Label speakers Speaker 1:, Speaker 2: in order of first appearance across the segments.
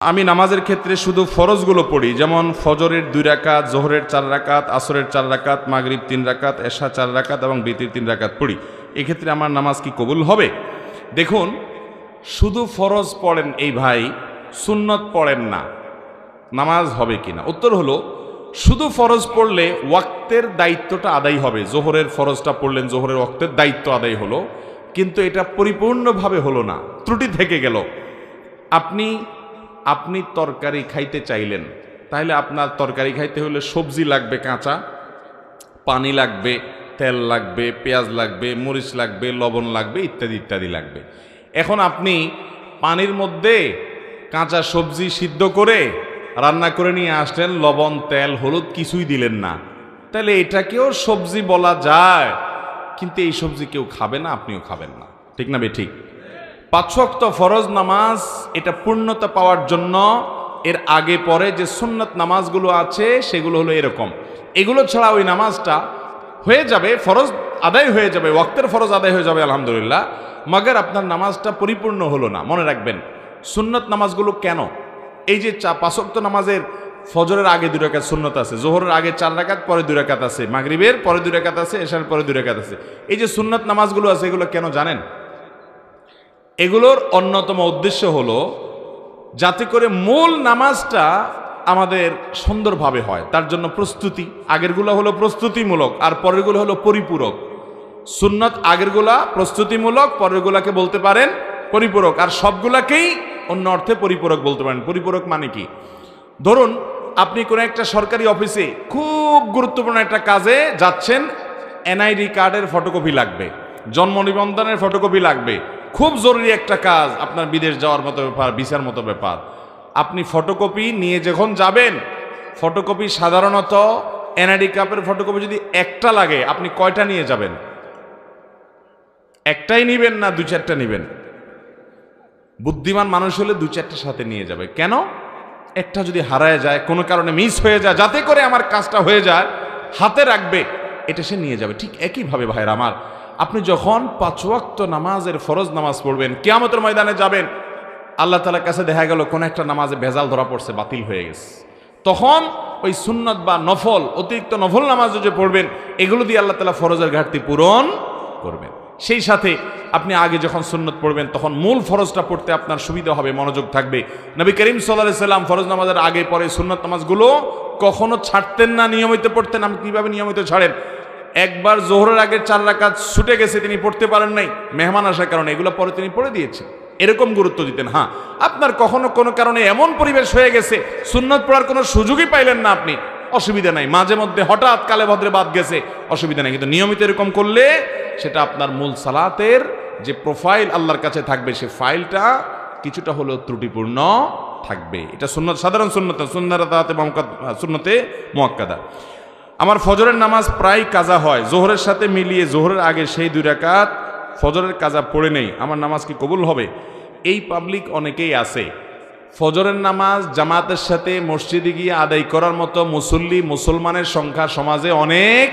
Speaker 1: আমি নামাজের ক্ষেত্রে শুধু ফরজগুলো পড়ি, যেমন ফজরের দুই রাকাত, জোহরের চার রাকাত, আসরের চার রাকাত, মাগরিব তিন রাকাত, এশা চার রাকাত এবং বিতির তিন রাকাত পড়ি। এক্ষেত্রে আমার নামাজ কি কবুল হবে? দেখুন, শুধু ফরজ পড়েন এই ভাই, সুন্নত পড়েন না। নামাজ হবে কিনা? উত্তর হলো, শুধু ফরজ পড়লে ওয়াক্তের দায়িত্বটা আদায় হবে। জোহরের ফরজটা পড়লেন, জোহরের ওয়াক্তের দায়িত্ব আদায় হলো। কিন্তু এটা পরিপূর্ণভাবে হলো না। ত্রুটি থেকে গেল। আপনি আপনি তরকারি খাইতে চাইলেন তাহলে আপনার তরকারি খাইতে হলে সবজি লাগবে কাঁচা, পানি লাগবে, তেল লাগবে, পেঁয়াজ লাগবে, মরিচ লাগবে, লবণ লাগবে, ইত্যাদি ইত্যাদি লাগবে। এখন আপনি পানির মধ্যে কাঁচা সবজি সিদ্ধ করে রান্না করে নিয়ে আসলেন, লবণ, তেল, হলুদ কিছুই দিলেন না। তাহলে এটাকেও সবজি বলা যায়, কিন্তু এই সবজি কেউ খাবে না, আপনিও খাবেন না। ঠিক না বে, ঠিক? পাঁচক্ত ফরজ নামাজ, এটা পূর্ণতা পাওয়ার জন্য, এর আগে পরে যে সুন্নত নামাজগুলো আছে, সেগুলো হলো এরকম। এগুলো ছাড়া ওই নামাজটা হয়ে যাবে, ফরজ আদায় হয়ে যাবে, ওয়াক্তের ফরজ আদায় হয়ে যাবে, আলহামদুলিল্লাহ। মগর আপনার নামাজটা পরিপূর্ণ হলো না, মনে রাখবেন। সুন্নত নামাজগুলো কেন? এই যে চা পাঁচক্ত নামাজের ফজরের আগে দুই রাকাত সুন্নত আছে, জোহরের আগে চার রাকাত, পরে দুই রাকাত আছে, মাগরিবের পরে দুই রাকাত আছে, এশার পরে দুই রাকাত আছে। এই যে সুন্নত নামাজগুলো আছে, এগুলো কেন জানেন? এগুলোর অন্যতম উদ্দেশ্য হলো যাতে করে মূল নামাজটা আমাদের সুন্দরভাবে হয়। তার জন্য প্রস্তুতি। আগেরগুলো হলো প্রস্তুতিমূলক, আর পরেরগুলো হলো পরিপূরক। সুন্নত আগেরগুলা প্রস্তুতিমূলক, পরেরগুলাকে বলতে পারেন পরিপূরক। আর সবগুলাকেই অন্য অর্থে পরিপূরক বলতে পারেন। পরিপূরক মানে কি? ধরুন, আপনি কোনো একটা সরকারি অফিসে খুব গুরুত্বপূর্ণ একটা কাজে যাচ্ছেন, এনআইডি কার্ডের ফটোকপি লাগবে, জন্ম নিবন্ধনের ফটোকপি লাগবে খুব জরুরি একটা কাজ আপনার বিদেশ যাওয়ার মতো ব্যাপার, ভিসার মতো ব্যাপার। আপনি ফটোকপি নিয়ে যখন যাবেন ফটোকপি সাধারণত এনআইডি কাপের ফটোকপি যদি একটা লাগে, আপনি কয়টা নিয়ে যাবেন? একটাই নিবেন না দু চারটা নিবেন? বুদ্ধিমান মানুষ হলে দু চারটা সাথে নিয়ে যাবে। কেন? একটা যদি হারায় যায়, কোনো কারণে মিস হয়ে যায়, যাতে করে আমার কাজটা হয়ে যায়, হাতে রাখবে, এটা সে নিয়ে যাবে। ঠিক একইভাবে ভাইয়ের আমার আপনি যখন পাঁচ ওয়াক্ত নামাজের ফরজ নামাজ পড়বেন, কেয়ামতের ময়দানে যাবেন, আল্লাহ তালার কাছে দেখা গেল কোন একটা নামাজে ভেজাল ধরা পড়ছে, বাতিল হয়ে গেছে। তখন ওই সুন্নত বা নফল, অতিরিক্ত নফল নামাজ যে পড়বেন, এগুলো দিয়ে আল্লাহ তালা ফরজের ঘাটতি পূরণ করবেন। সেই সাথে আপনি আগে যখন সুন্নত পড়বেন, তখন মূল ফরজটা পড়তে আপনার সুবিধা হবে, মনোযোগ থাকবে। নবী করিম সাল্লাহ সাল্লাম ফরজ নামাজের আগে পরে সুন্নত নামাজগুলো কখনো ছাড়তেন না, নিয়মিত পড়তেন। আপনি কীভাবে নিয়মিত ছাড়েন? একবার জোহরের আগে চার রাকাত ছুটে গেছে, তিনি পড়তে পারেন নাই। মেহমান আসার কারণে, এগুলো পরে তিনি পড়ে দিয়েছেন। এরকম গুরুত্ব দিতেন। হ্যাঁ আপনার কখনো কোনো কারণে এমন পরিবেশ হয়ে গেছে, সুন্নত পড়ার কোনো সুযোগই পাইলেন না আপনি? অসুবিধা নাই। মাঝে মধ্যে হঠাৎ কালে ভদ্রে বাদ গেছে, অসুবিধা নাই। কিন্তু নিয়মিত এরকম করলে সেটা আপনার মূল সালাতের যে প্রোফাইল আল্লাহর কাছে থাকবে, সে ফাইলটা কিছুটা হলেও ত্রুটিপূর্ণ থাকবে। এটা সুন্নত, সাধারণ সুন্নত সুন্নারাতে সুন্নতে মোয়াক্কাদা। আমার ফজরের নামাজ প্রায় কাজা হয়। জোহরের সাথে মিলিয়ে জোহরের আগে সেই দুই রাকাত ফজরের কাজা পড়ে নেই। আমার নামাজ কি কবুল হবে? এই পাবলিক অনেকেই আছে। ফজরের নামাজ জামাতের সাথে মসজিদে গিয়ে আদায় করার মতো মুসল্লি, মুসলমানের সংখ্যা সমাজে অনেক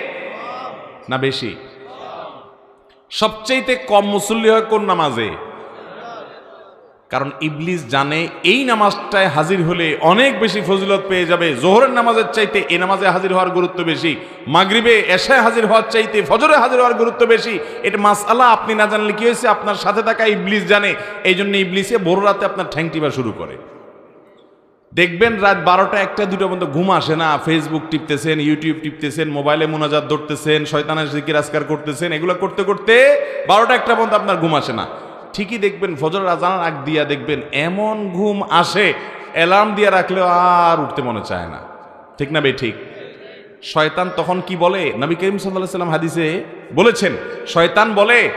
Speaker 1: না বেশি? সবচেয়েতে কম মুসল্লি হয় কোন নামাজে? কারণ ইবলিস জানে এই নামাজটায় হাজির হলে অনেক বেশি ফজিলত পেয়ে যাবে। জোহরের নামাজের চাইতে এ নামাজে হাজির হওয়ার গুরুত্ব বেশি। মাগরিবে এশায় হাজির হওয়ার চাইতে ফজরে হাজির হওয়ার গুরুত্ব বেশি। এটা মাসালা আপনি না জানলে কি হয়েছে? আপনার সাথে থাকা ইবলিস জানে। এই জন্য ইবলিসে বড় রাতে আপনার ঠ্যাং টিপা শুরু করে। দেখবেন রাত বারোটা একটা দুটো পর্যন্ত ঘুম আসে না। ফেসবুক টিপতেছেন ইউটিউব টিপতেছেন মোবাইলে মোনাজাত ধরতেছেন, শয়তানের জিকির আজকার করতেছেন। এগুলো করতে করতে বারোটা একটা পর্যন্ত আপনার ঘুম আসে না। ঠিকই দেখবেন ফজর আজান আগ দিয়া দেখবেন, এমন ঘুম আসে, অ্যালার্ম দিয়ে রাখলেও আর উঠতে মনে চায় না। ঠিক না বে ঠিক? শয়তান তখন কি বলে? নবী করিম সাল্লাহ সাল্লাম হাদিসে বলেছেন, শয়তান বলে,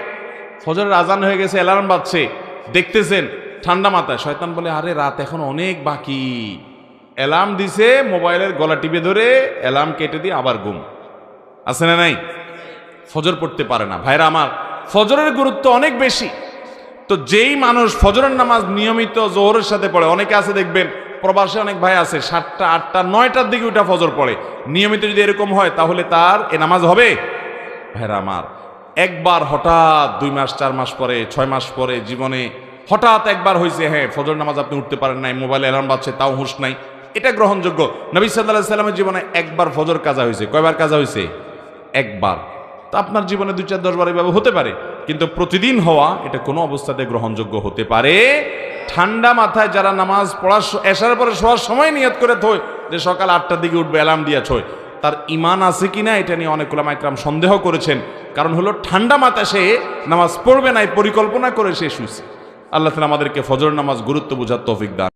Speaker 1: ফজরের আজান হয়ে গেছে, অ্যালার্ম বাজছে, দেখতেছেন, ঠান্ডা মাথায়। শয়তান বলে, আরে, রাত এখন অনেক বাকি। অ্যালার্ম দিছে, মোবাইলের গলা টিপে ধরে, অ্যালার্ম কেটে দিয়ে আবার ঘুম। আছে না নাই? ফজর পড়তে পারে না। ভাইরা আমার, ফজরের গুরুত্ব অনেক বেশি। তো যেই মানুষ ফজরের নামাজ নিয়মিত জোহরের সাথে পড়ে, অনেকে আছে দেখবেন, প্রবাসে অনেক ভাই আছে, সাতটা, আটটা, নয়টার দিকে ওটা ফজর পড়ে। নিয়মিত যদি এরকম হয়, তাহলে তার এ নামাজ হবে? ভাইরা আমার একবার হঠাৎ দুই মাস, চার মাস পরে, ছয় মাস পরে জীবনে হঠাৎ একবার হয়েছে হ্যাঁ ফজর নামাজ আপনি উঠতে পারেন নাই, মোবাইল অ্যালার্ম বাজছে, তাও হুঁশ নাই। এটা গ্রহণযোগ্য। নবী সাল্লাহ সাল্লামের জীবনে একবার ফজর কাজা হয়েছে কয়বার কাজা হয়েছে একবার। তো আপনার জীবনে দুই চার, দশ বার এভাবে হতে পারে। কিন্তু প্রতিদিন হওয়া এটা কোনো অবস্থাতে গ্রহণযোগ্য হতে পারে। ঠান্ডা মাথায় যারা নামাজ পড়ার এসার পরে শোয়ার সময় নিয়ত করে থয়, যে সকাল আটটার দিকে উঠবে অ্যালার্ম দিয়ে ছয় তার ইমান আছে কিনা এটা নিয়ে অনেক মাইক্রাম সন্দেহ করেছেন। কারণ হলো ঠান্ডা মাথা সে নামাজ পড়বে না, এই পরিকল্পনা করে সে শুয়েছে আল্লাহ তালা আমাদেরকে ফজর নামাজ গুরুত্ব বোঝার তৌফিক দান।